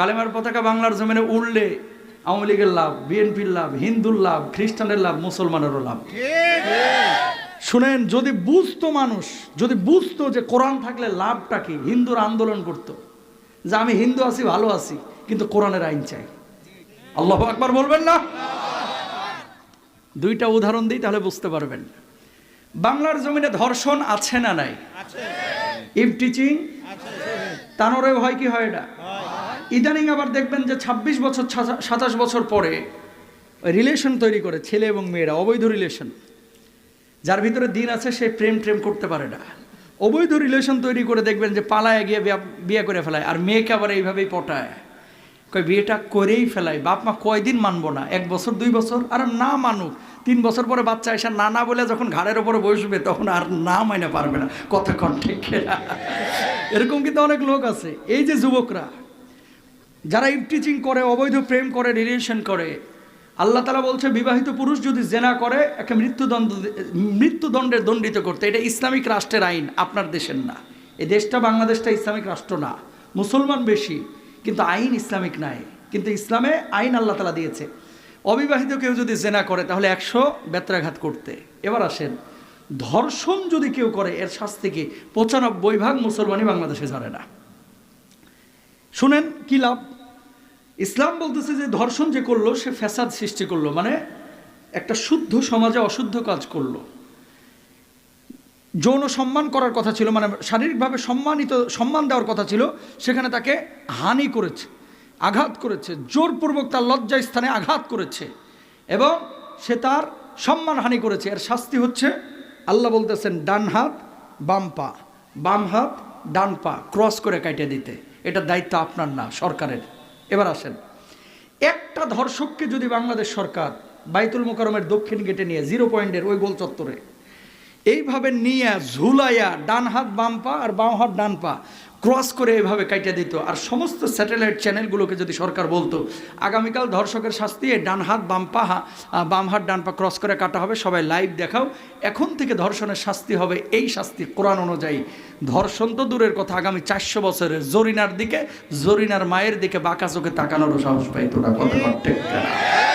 কালেমার পতাকা বাংলার জমিনে উড়লে আওয়ামী লীগের লাভ বিএনপির লাভ হিন্দুর লাভ খ্রিস্টানের লাভ মুসলমানেরও লাভ। শুনেন যদি বুঝতো মানুষ যদি বুঝতো যে কোরআন থাকলে লাভটা কি? হিন্দুর আন্দোলন করতো। যে আমি হিন্দু আছি ভালো আছি কিন্তু কোরআনের আইন চাই। আল্লাহ একবার বলবেন না? দুইটা উদাহরণ দিই তাহলে বুঝতে পারবেন। বাংলার জমিনে ধর্ষণ আছে না নাই? If teaching? তানোরে ভয় কি হয় না? ইদানিং আবার দেখবেন যে ২৬ বছর সাতাশ বছর পরে রিলেশন তৈরি করে ছেলে এবং মেয়েরা, অবৈধ রিলেশন যার ভিতরে দিন আছে, সে প্রেম প্রেম করতে পারে না। অবৈধ রিলেশন তৈরি করে দেখবেন যে পালায় গিয়ে বিয়ে করে ফেলায়, আর মেয়েকে আবার এইভাবেই পটায়। কয়, বিয়েটা করেই ফেলায় বাপ মা কয়দিন মানবো না? এক বছর, দুই বছর? আর না মানুক। তিন বছর পরে বাচ্চা এসে না না বলে যখন ঘাড়ের ওপরে বসবে, তখন আর না মাইনে পারবে না। কতক্ষণ ঠিক এরকম কিন্তু অনেক লোক আছে। এই যে যুবকরা যারা ইফটিচিং করে, অবৈধ প্রেম করে রিলেশন করে, আল্লাহ তালা বলছে, বিবাহিত পুরুষ যদি জেনা করে, একে মৃত্যুদণ্ড মৃত্যুদণ্ডের দণ্ডিত করতে। এটা ইসলামিক রাষ্ট্রের আইন, আপনার দেশের না। এই দেশটা বাংলাদেশটা ইসলামিক রাষ্ট্র না। মুসলমান বেশি, কিন্তু আইন ইসলামিক নাই। কিন্তু ইসলামে আইন আল্লাহ তালা দিয়েছে। অবিবাহিত কেউ যদি জেনা করে, তাহলে একশো বেত্রাঘাত করতে। এবার আসেন, ধর্ষণ যদি কেউ করে, এর শাস্তি কি? পঁচানব্বই ভাগ মুসলমানই বাংলাদেশে জানে না। শুনেন, কি লাভ? ইসলাম বলতেছে যে ধর্ষণ যে করল, সে ফ্যাসাদ সৃষ্টি করল মানে একটা শুদ্ধ সমাজে অশুদ্ধ কাজ করল। যৌন সম্মান করার কথা ছিল মানে শারীরিকভাবে সম্মানিত, সম্মান দেওয়ার কথা ছিল, সেখানে তাকে হানি করেছে, আঘাত করেছে, জোরপূর্বক তার লজ্জা স্থানে আঘাত করেছে এবং সে তার সম্মান হানি করেছে। এর শাস্তি হচ্ছে, আল্লাহ বলতেছেন, ডান হাত, বাম পা, বাম হাত, ডান পা, ক্রস করে কাটে দিতে। এটা দায়িত্ব আপনার না, সরকারের। এবার আসেন। একটা ধর্ষককে যদি বাংলাদেশ সরকার বাইতুল মোকারমের দক্ষিণ গেটে নিয়ে জিরো পয়েন্টের ওই গোল চত্বরে এইভাবে নিয়ে ঝুলাইয়া ডান হাত বাম পা আর বাম হাত ডান পা ক্রস করে এভাবে কাটিয়ে দিত। আর সমস্ত স্যাটেলাইট চ্যানেলগুলোকে যদি সরকার বলতো, আগামীকাল ধর্ষকের শাস্তি ডান হাত, বাম পা, হা- বাম হাত, ডান পা ক্রস করে কাটা হবে, সবাই লাইভ দেখাও। এখন থেকে ধর্ষণের শাস্তি হবে এই শাস্তি কোরআন অনুযায়ী। ধর্ষণ তো দূরের কথা, আগামী চারশো বছরের জরিনার দিকে, জরিনার মায়ের দিকে বাঁকা চোখে তাকানোরও সাহস কত ঠিক না